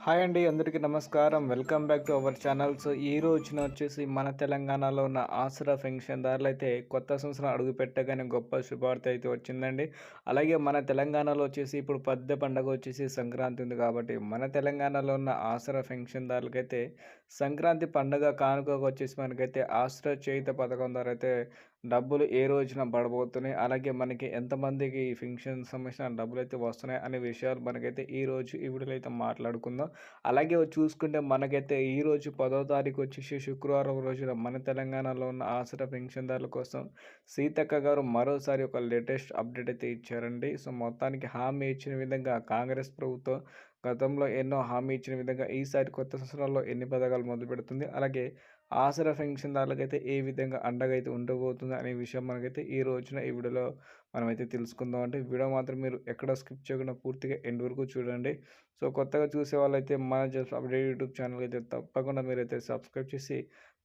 Hi అండి అందరికీ నమస్కారం. Welcome back to our channel. So ఈ రోజున వచ్చేసి మన తెలంగాణలో ఉన్న ఆసరా పెన్షన్దారులు అయితే కొత్త సంవత్సరం అడుగు పెట్టగానే గొప్ప శుభార్త అయితే వచ్చిందండి. అలాగే మన తెలంగాణలో వచ్చేసి ఇప్పుడు పెద్ద పండగ వచ్చేసి సంక్రాంతి ఉంది కాబట్టి మన తెలంగాణలో ఉన్న ఆసరా పెన్షన్దారులకైతే సంక్రాంతి పండగ కానుకగా వచ్చేసి మనకైతే ఆసరా చేయుత పథకం ద్వారా అయితే డబ్బులు ఏ రోజున పడబోతున్నాయి? అలాగే మనకి ఎంతమందికి ఈ పెన్షన్ సంబంధించిన డబ్బులు అయితే వస్తున్నాయి అనే విషయాలు మనకైతే ఈ రోజు ఈ వీడియోలో అయితే మాట్లాడుకుందాం. అలాగే చూసుకుంటే మనకైతే ఈ రోజు పదో తారీఖు వచ్చేసి శుక్రవారం రోజున మన తెలంగాణలో ఉన్న ఆసరా పెన్షన్దారుల కోసం సీతక్క గారు మరోసారి ఒక లేటెస్ట్ అప్డేట్ అయితే ఇచ్చారండి. సో మొత్తానికి హామీ ఇచ్చిన విధంగా కాంగ్రెస్ ప్రభుత్వం గతంలో ఎన్నో హామీ ఇచ్చిన విధంగా ఈసారి కొత్త సంవత్సరంలో ఎన్ని పథకాలు మొదలు పెడుతుంది? అలాగే ఆసరా పెన్షన్దారులకైతే ఏ విధంగా అండగా అయితే ఉండబోతుంది అనే విషయం మనకైతే ఈ రోజున ఈ వీడియోలో మనమైతే తెలుసుకుందాం అంటే వీడియో మాత్రం మీరు ఎక్కడ స్కిప్ చేయకుండా పూర్తిగా ఎండ్ వరకు చూడండి. సో కొత్తగా చూసే వాళ్ళైతే మన జస్ట్ అప్డేట్ యూట్యూబ్ ఛానల్ అయితే తప్పకుండా మీరైతే సబ్స్క్రైబ్ చేసి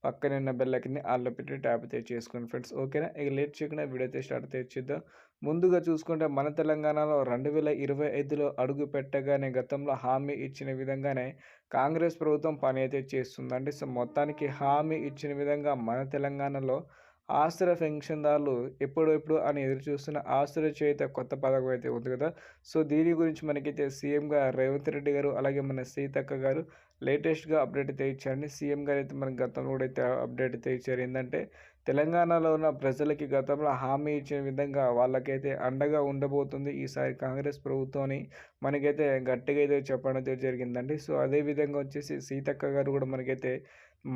పక్కన ఉన్న బెల్ ఐకన్ని ఆల్లో పెట్టి ట్యాప్ అయితే చేసుకోండి ఫ్రెండ్స్ ఓకేనా ఇక లేట్ చేయకుండా వీడియో అయితే స్టార్ట్ అయితే చేద్దాం ముందుగా చూసుకుంటే మన తెలంగాణలో రెండు వేల ఇరవై ఐదులో అడుగు పెట్టగానే గతంలో హామీ ఇచ్చిన విధంగానే కాంగ్రెస్ ప్రభుత్వం పని అయితే చేస్తుందండి. సో మొత్తానికి హామీ ఇచ్చిన విధంగా మన తెలంగాణలో ఆశ్రయ పెన్షన్దారులు ఎప్పుడెప్పుడు ఎప్పుడు అని ఎదురు చూస్తున్న ఆశ్రయ చేత కొత్త పథకం అయితే ఉంది కదా. సో దీని గురించి మనకైతే సీఎంగా రేవంత్ రెడ్డి గారు అలాగే మన సీతక్క గారు లేటెస్ట్గా అప్డేట్ అయితే ఇచ్చారండి. సీఎం గారు అయితే మన గతంలో కూడా అయితే అప్డేట్ అయితే ఇచ్చారు. ఏంటంటే తెలంగాణలో ఉన్న ప్రజలకి గతంలో హామీ ఇచ్చిన విధంగా వాళ్ళకైతే అండగా ఉండబోతుంది ఈసారి కాంగ్రెస్ ప్రభుత్వాన్ని. మనకైతే గట్టిగా అయితే చెప్పడం అయితే జరిగిందండి. సో అదే విధంగా వచ్చేసి సీతక్క గారు కూడా మనకైతే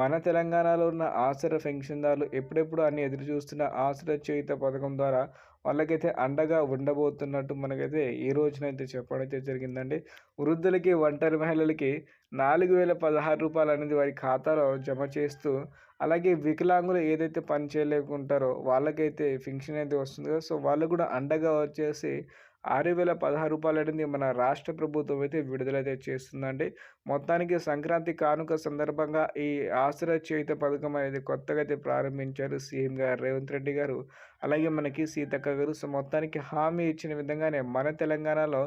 మన తెలంగాణలో ఉన్న ఆసర పెన్షన్దారులు ఎప్పుడెప్పుడు అన్ని ఎదురు చూస్తున్న ఆసర చేయుత పథకం ద్వారా వాళ్ళకైతే అండగా ఉండబోతున్నట్టు మనకైతే ఈ రోజునైతే చెప్పడం అయితే జరిగిందండి. వృద్ధులకి ఒంటరి మహిళలకి నాలుగు వేల పదహారు రూపాయలు అనేది వారి ఖాతాలో జమ చేస్తూ అలాగే వికలాంగులు ఏదైతే పని చేయలేకుంటారో వాళ్ళకైతే ఫింక్షన్ అయితే వస్తుంది కదా. సో వాళ్ళు కూడా అండగా వచ్చేసి ఆరు వేల పదహారు రూపాయలు అనేది మన రాష్ట్ర ప్రభుత్వం అయితే విడుదలైతే చేస్తుందండి. మొత్తానికి సంక్రాంతి కానుక సందర్భంగా ఈ ఆసరా చేయుత పథకం అనేది కొత్తగా అయితే ప్రారంభించారు సీఎం గారు రేవంత్ రెడ్డి గారు. అలాగే మనకి సీతక్క గారు. సో మొత్తానికి హామీ ఇచ్చిన విధంగానే మన తెలంగాణలో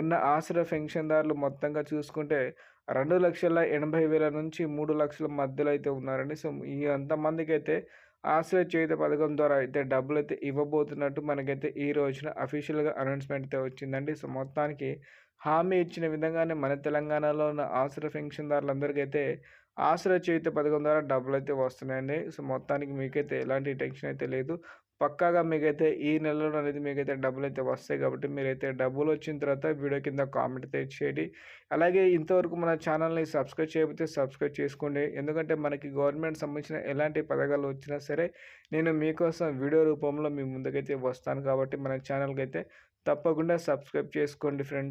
ఉన్న ఆసరా పెన్షన్దారులు మొత్తంగా చూసుకుంటే రెండు లక్షల ఎనభై వేల నుంచి మూడు లక్షల మధ్యలో అయితే ఉన్నారండి. సో ఈ అంతమందికి అయితే ఆశ్రయ చేయుత పథకం ద్వారా అయితే డబ్బులు అయితే ఇవ్వబోతున్నట్టు మనకైతే ఈ రోజున అఫీషియల్గా అనౌన్స్మెంట్ అయితే వచ్చిందండి. సో మొత్తానికి హామీ ఇచ్చిన విధంగానే మన తెలంగాణలో ఉన్న ఆశ్రయ పెన్షన్దారులందరికీ అయితే ఆశ్రయ చేయుత పథకం ద్వారా డబ్బులు అయితే వస్తున్నాయండి. సో మొత్తానికి మీకైతే ఎలాంటి టెన్షన్ అయితే లేదు. పక్కాగా మీకైతే ఈ నెలలో అనేది మీకైతే డబ్బులు అయితే వస్తాయి కాబట్టి మీరైతే డబ్బులు వచ్చిన తర్వాత వీడియో కింద కామెంట్ అయితే చేయండి. అలాగే ఇంతవరకు మన ఛానల్ని సబ్స్క్రైబ్ చేయకపోతే సబ్స్క్రైబ్ చేసుకోండి. ఎందుకంటే మనకి గవర్నమెంట్ సంబంధించిన ఎలాంటి పథకాలు వచ్చినా సరే నేను మీకోసం వీడియో రూపంలో మీ ముందుకైతే వస్తాను కాబట్టి మన ఛానల్కి అయితే తప్పకుండా సబ్స్క్రైబ్ చేసుకోండి ఫ్రెండ్స్.